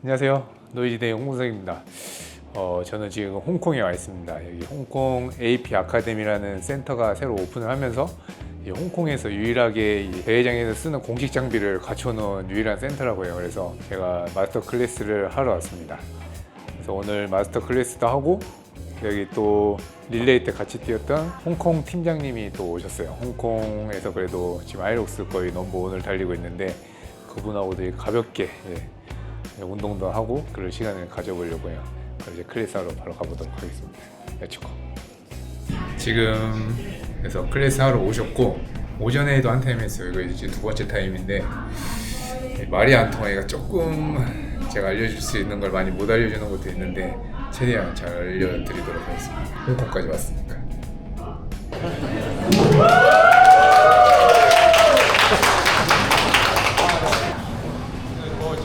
안녕하세요. 노이즈대의 홍문석입니다. 어, 저는 지금 홍콩에 와 있습니다. 여기 홍콩 AP 아카데미라는 센터가 새로 오픈을 하면서 이 홍콩에서 유일하게 이 대회장에서 쓰는 공식 장비를 갖춰놓은 유일한 센터라고 해요. 그래서 제가 마스터 클래스를 하러 왔습니다. 그래서 오늘 마스터 클래스도 하고 여기 또 릴레이 때 같이 뛰었던 홍콩 팀장님이 또 오셨어요. 홍콩에서 그래도 지금 아이록스 거의 넘버 원을 달리고 있는데 그분하고 되게 가볍게 예, 운동도 하고 그럴 시간을 가져보려고 해요. 그럼 이제 클래스 하러 바로 가보도록 하겠습니다. 야치코. 지금 그래서 클래스 하러 오셨고 오전에도 한 타임 했어요. 이거 이제 두 번째 타임인데 말이 안 통하기가 조금 제가 알려줄 수 있는 걸 많이 못 알려주는 것도 있는데 최대한 잘 알려드리도록 하겠습니다. 홍콩까지 왔으니까.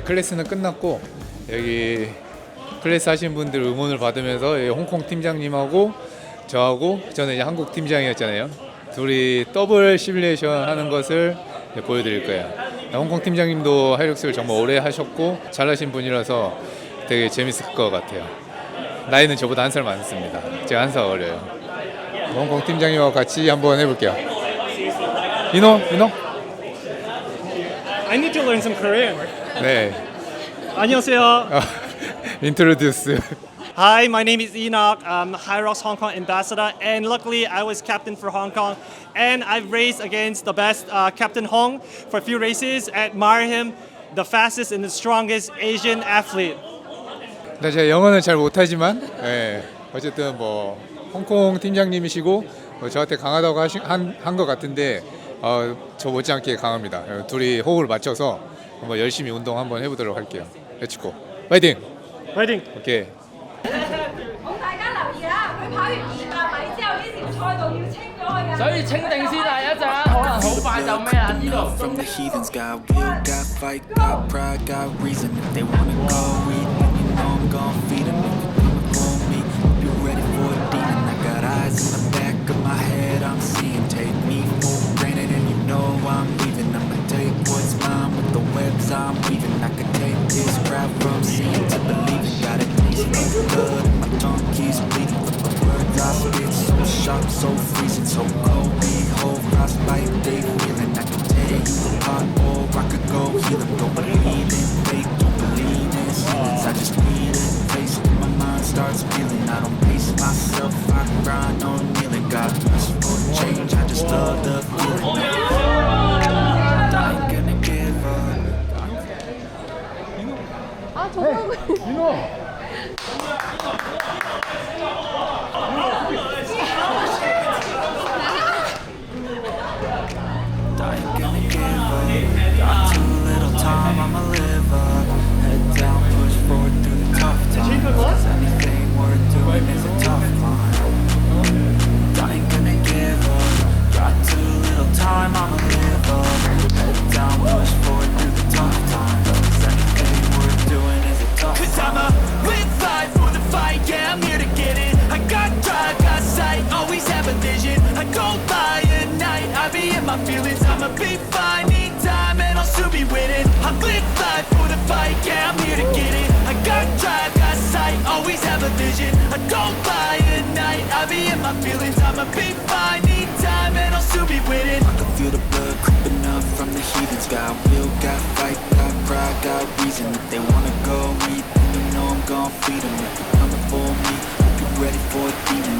이제 클래스는 끝났고 여기 클래스 하신 분들 응원을 받으면서 홍콩 팀장님하고 저하고 저는 이제 한국 팀장이었잖아요. 둘이 더블 시뮬레이션 하는 것을 보여드릴 거예요. 홍콩 팀장님도 하이룩스를 정말 오래 하셨고 잘하신 분이라서 되게 재밌을 것 같아요. 나이는 저보다 한 살 많습니다. 제가 한 살 어려요. 홍콩 팀장님하고 같이 한번 해볼게요. 이노, 이노? I need to learn some Korean. 네. 안녕하세요. 인트로듀스. Hi, my name is Enoch. I'm Hyrox Hong Kong ambassador, and luckily I was captain for Hong Kong, and I've raced against the best uh, Captain Hong for a few races. I admire him, the fastest and the strongest Asian athlete. 네, 제가 영어는 잘 못하지만 예, 어쨌든 뭐 홍콩 팀장님이시고 뭐 저한테 강하다고 하신 한것 같은데 어, 저 못지않게 강합니다. 예, 둘이 호흡을 맞춰서 한번 열심히 운동 한번 해보도록 할게요. 레츠고 파이팅! Fighting. 오케이. 好，大家留意啦，佢跑完二百米之后，呢条赛道要清咗佢㗎。所以清定先啊，一阵可能好快就咩啦，呢度。 From the heathens, got will, got fight, got pride, got reason. If they wanna go eat, then you know I'm gon' feed 'em. So sharp, so freezing, so cold. Behold, frostbite, they feeling. I can tear you apart, or I could go heal 'em. Don't believe in fate, don't believe in ceilings. I just need a taste, and my mind starts feeling. I don't pace myself, I grind on kneeling. God, wish for change, I just love the feeling. I ain't gonna give up. I I'm I'ma live up, head down, push forward through the tough times. Cause anything worth doing is a tough climb. I ain't gonna give up, got too little time, I'ma live up, head down, push forward through the tough times. Cause anything worth doing is a tough Cause climb. Cause I'ma live life for the fight, yeah, I'm here to get it. I got drive, got sight, always have a vision. I go by at night, I be in my feelings, I'ma be fine. I'ma be fine. Need time and I'll soon be winning. I can feel the blood creeping up from the heathens. Got will, got fight, got pride, got reason. If they wanna go meet, then you know I'm gon' feed them. If they're coming for me, hope you're ready for a demon.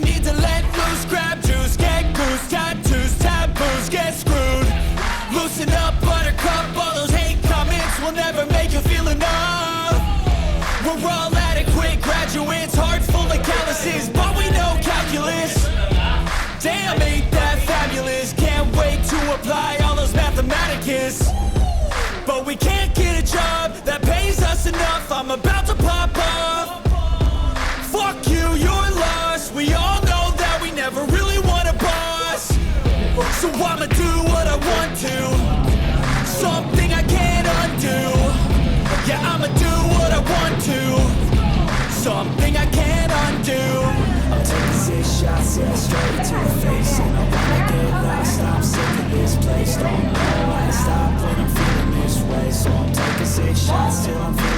Sometimes you need to. Something I can't undo. Yeah, I'ma do what I want to. Something I can't undo. I'm taking six shots, yeah, straight to the face. And I wanna get lost. I'm sick of this place. Don't know how to stop when I'm feeling this way. So I'm taking six shots till I'm feeling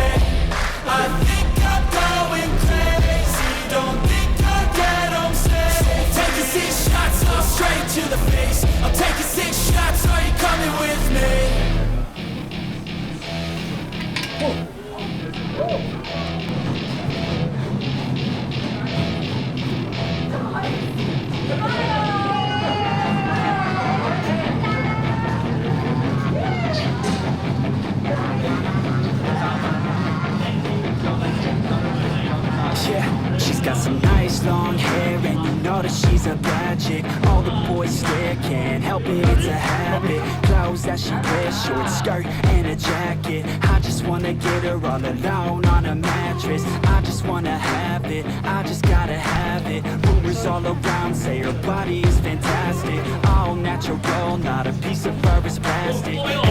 Get her all alone on a mattress. I just wanna have it, I just gotta have it. Rumors all around say her body is fantastic. All natural, not a piece of fur is plastic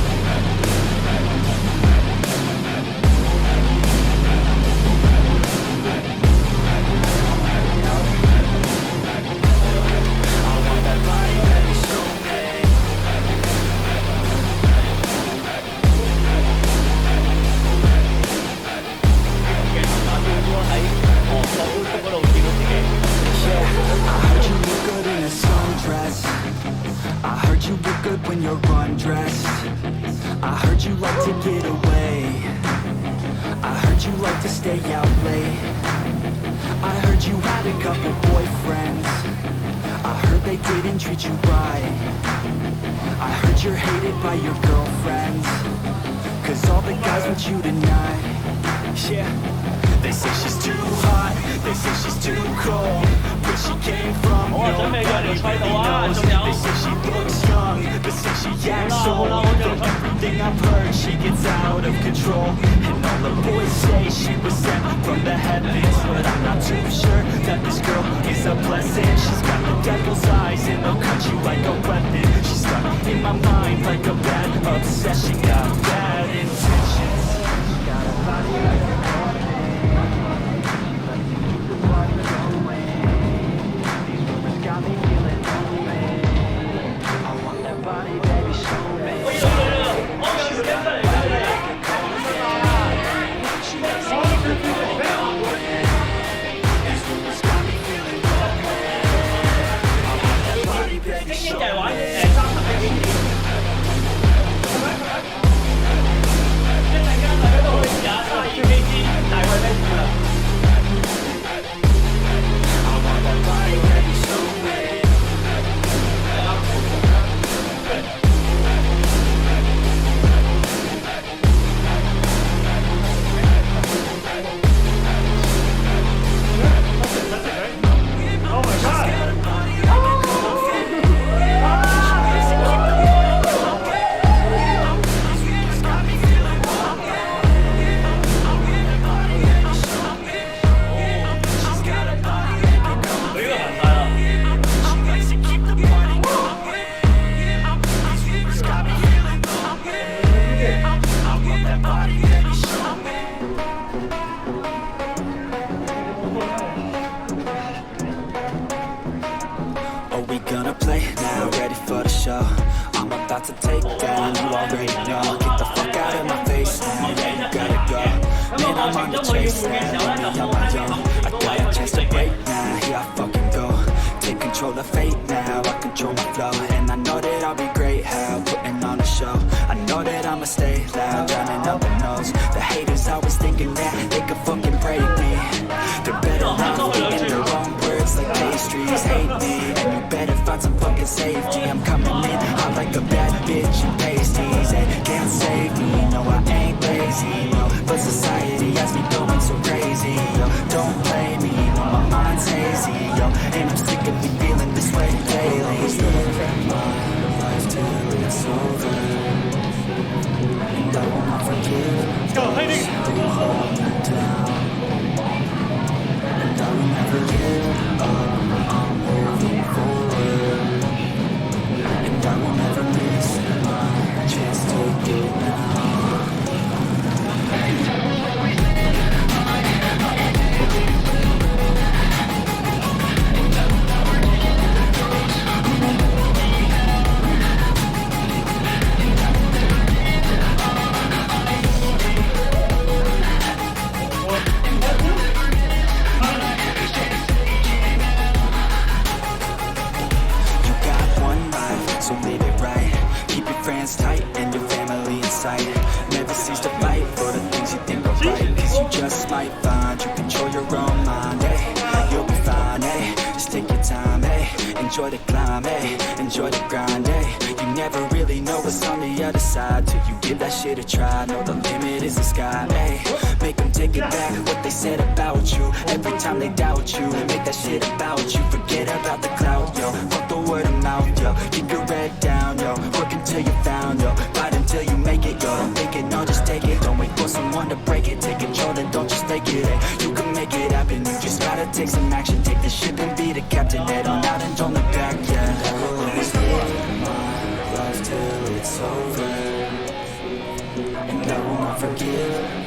You're hated by your girlfriends. Cause all the guys want you tonight. Yeah. They say she's too hot. They say she's too cold. Where she came from, nobody really knows. They say she looks young, but say she acts old. From everything I've heard, she gets out of control. And all the boys say she was sent from the heavens, but I'm not too sure that this girl is a blessing. She's got the devil's eyes and they'll cut you like a weapon. She's stuck in my mind like a bad obsession. Got bad intentions. Got a body like fucking safety. I'm coming in Enjoy the climb, eh? Enjoy the grind, eh? You never really know what's on the other side till you give that shit a try. Know the limit is the sky, eh? Make them take it back what they said about you. Every time they doubt you, make that shit about you. Forget about the clout, yo. Fuck the word of mouth, yo. Keep your head down, yo. Work until you found, yo. Fight until you make it, yo. Don't think it, no, just take it. Don't wait for someone to break it. Take control and don't just take it, eh? You can make it happen. You just gotta take some action. Take the ship and be the captain. Head on out and don't over. And I will not forgive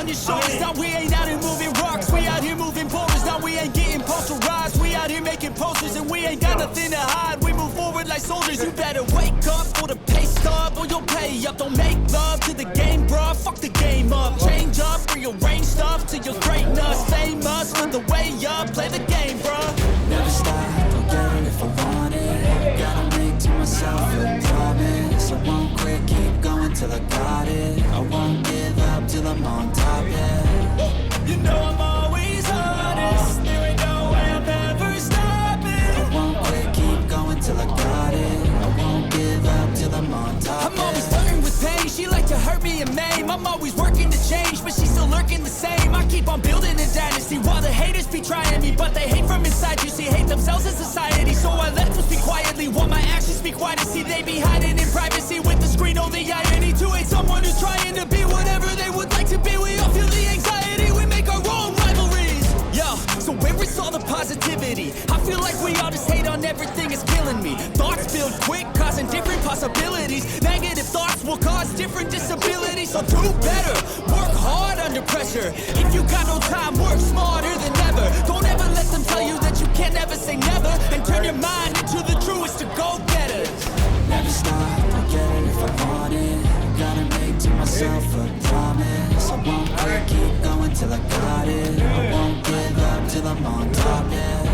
on your shoulders. Now we ain't out here moving rocks. We out here moving boulders. Now we ain't getting posterized. We out here making posters and we ain't got nothing to hide. We move forward like soldiers. You better wake up for the pay stub or you'll pay up. Don't make love to the game, bruh. Fuck the game up. Change up, rearrange stuff to your greatness. Famous for the way up. Play the game, bruh. Never stop, I'll get it if I want it. Gotta make to myself a promise. I won't quit, keep going till I got it. I won't give up till I'm I'm always working to change, but she's still lurking the same. I keep on building a dynasty while the haters be trying me, but they hate from inside. You see, hate themselves in society. So I let them speak quietly while my actions speak quietly. See, they be hiding in privacy with the screen. Oh, the irony to hate someone who's trying to be whatever they would like to be. We all feel the anxiety. We make our own rivalries. Yo, so where is all the positivity? I feel like we all just hate on everything, it's killing me. Thoughts build quick, causing different possibilities. Negative will cause different disabilities. So do better, work hard under pressure. If you got no time, work smarter than ever. Don't ever let them tell you that you can't ever say never. And turn your mind into the truest to go getters. Never stop, I'll get it if I want it. Gotta make to myself a promise. I won't quit, keep going till I got it. I won't give up till I'm on top, yeah.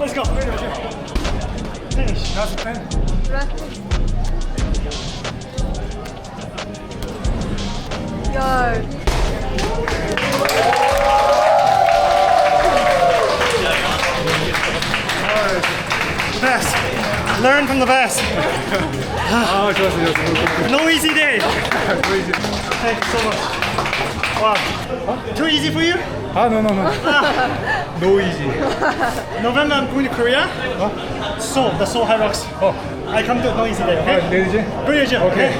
Let's go. Finish. That's ten. Breath. Go. Best. Learn from the best. Ah, no easy day. Thank you so much. Wow. Too easy for you? 아 노노노. 노 이지. November I'm going to Korea. Seoul, the Seoul High Rocks. 어. I come to No Easy Day. 아, Okay. 내리지? Korea, Okay.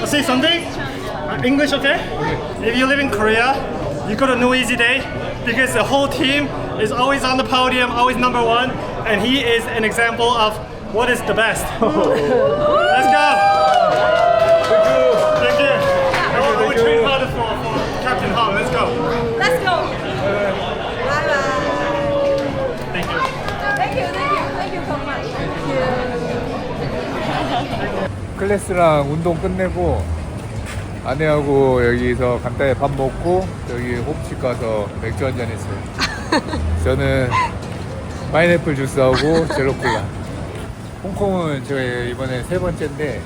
I'll say something. Uh, English, okay? If you live in Korea, you go to No Easy Day because the whole team is always on the podium, always number one, and he is an example of what is the best. Let's go. 클래스랑 운동 끝내고 아내하고 여기서 간단히 밥 먹고 여기 홈집 가서 맥주 한 잔 했어요. 저는 파인애플 주스하고 제로콜라. 홍콩은 제가 이번에 세 번째인데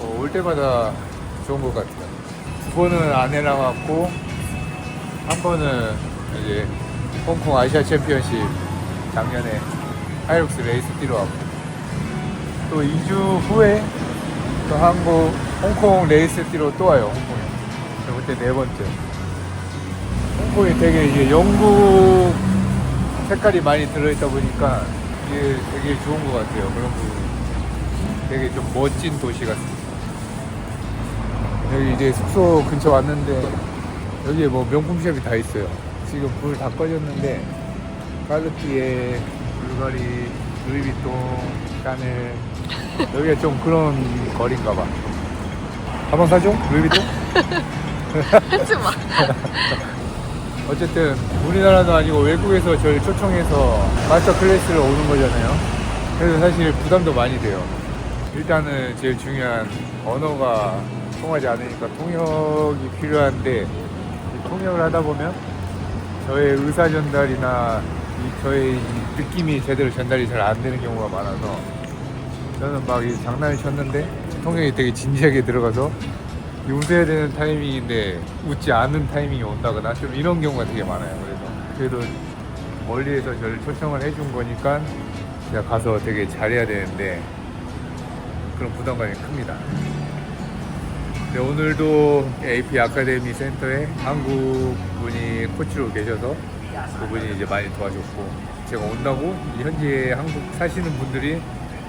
어, 올 때마다 좋은 것 같아요. 두 번은 아내랑 왔고 한 번은 이제 홍콩 아시아 챔피언십 작년에 하이룩스 레이스 뛰러 왔고 또 2주 후에 또 한국 홍콩 레이스 뛰러 또 와요 홍콩에. 저 그때 네 번째. 홍콩이 되게 이게 영국 색깔이 많이 들어있다 보니까 이게 되게 좋은 것 같아요. 그런 부분이. 되게 좀 멋진 도시 같습니다. 여기 이제 숙소 근처 왔는데 여기에 뭐 명품샵이 다 있어요. 지금 불 다 꺼졌는데 까르띠에, 불가리, 루이비통, 샤넬 여기가 좀 그런 거리인가 봐 가방 사줘? 루이비통? 하지 마 어쨌든 우리나라도 아니고 외국에서 저를 초청해서 마스터 클래스를 오는 거잖아요 그래서 사실 부담도 많이 돼요 일단은 제일 중요한 언어가 통하지 않으니까 통역이 필요한데 이 통역을 하다 보면 저의 의사 전달이나 이 저의 이 느낌이 제대로 전달이 잘 안 되는 경우가 많아서 저는 막 이 장난을 쳤는데 통역이 되게 진지하게 들어가서 이 웃어야 되는 타이밍인데 웃지 않는 타이밍이 온다거나 좀 이런 경우가 되게 많아요. 그래서 그래도 멀리에서 저를 초청을 해준 거니까 제가 가서 되게 잘해야 되는데 그런 부담감이 큽니다. 네, 오늘도 AP 아카데미 센터에 한국 분이 코치로 계셔서 그분이 이제 많이 도와줬고 제가 온다고 이 현지에 한국 사시는 분들이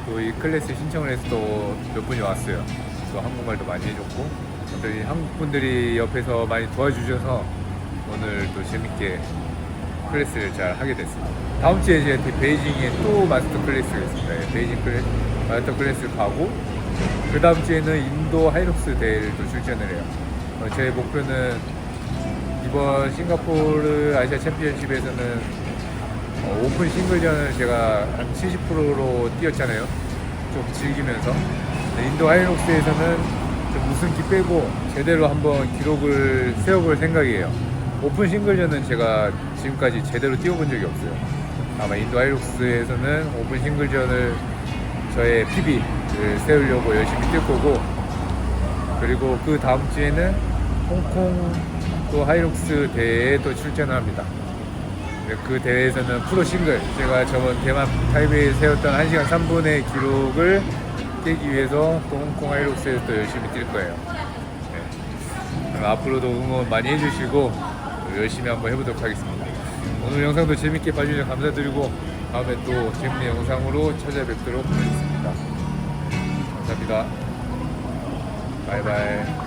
또 이 클래스 신청을 해서 또 몇 분이 왔어요. 또 한국말도 많이 해줬고 또이 한국 분들이 옆에서 많이 도와주셔서 오늘 또 재밌게 클래스를 잘 하게 됐습니다. 다음 주에 이제 베이징에 또 마스터 클래스가 있습니다. 예, 베이징 클래스, 마스터 클래스 가고 그 다음 주에는 인도 하이록스 대회를 또 출전을 해요. 어, 제 목표는 이번 싱가포르 아시아 챔피언십에서는 어, 오픈 싱글전을 제가 한 70%로 뛰었잖아요. 좀 즐기면서. 인도 하이록스에서는 좀 우승기 빼고 제대로 한번 기록을 세워볼 생각이에요. 오픈 싱글전은 제가 지금까지 제대로 뛰어본 적이 없어요. 아마 인도 하이록스에서는 오픈 싱글전을 저의 PB를 세우려고 열심히 뛸 거고 그리고 그 다음 주에는 홍콩 또 하이록스 대회에 또 출전을 합니다. 네, 그 대회에서는 프로 싱글 제가 저번 대만 타이베이에 세웠던 1시간 3분의 기록을 깨기 위해서 또 홍콩 하이록스에서 또 열심히 뛸 거예요. 네. 앞으로도 응원 많이 해주시고 열심히 한번 해보도록 하겠습니다. 오늘 영상도 재밌게 봐주셔서 감사드리고 다음에 또 재밌는 영상으로 찾아뵙도록 하겠습니다. 감사합니다. 바이바이.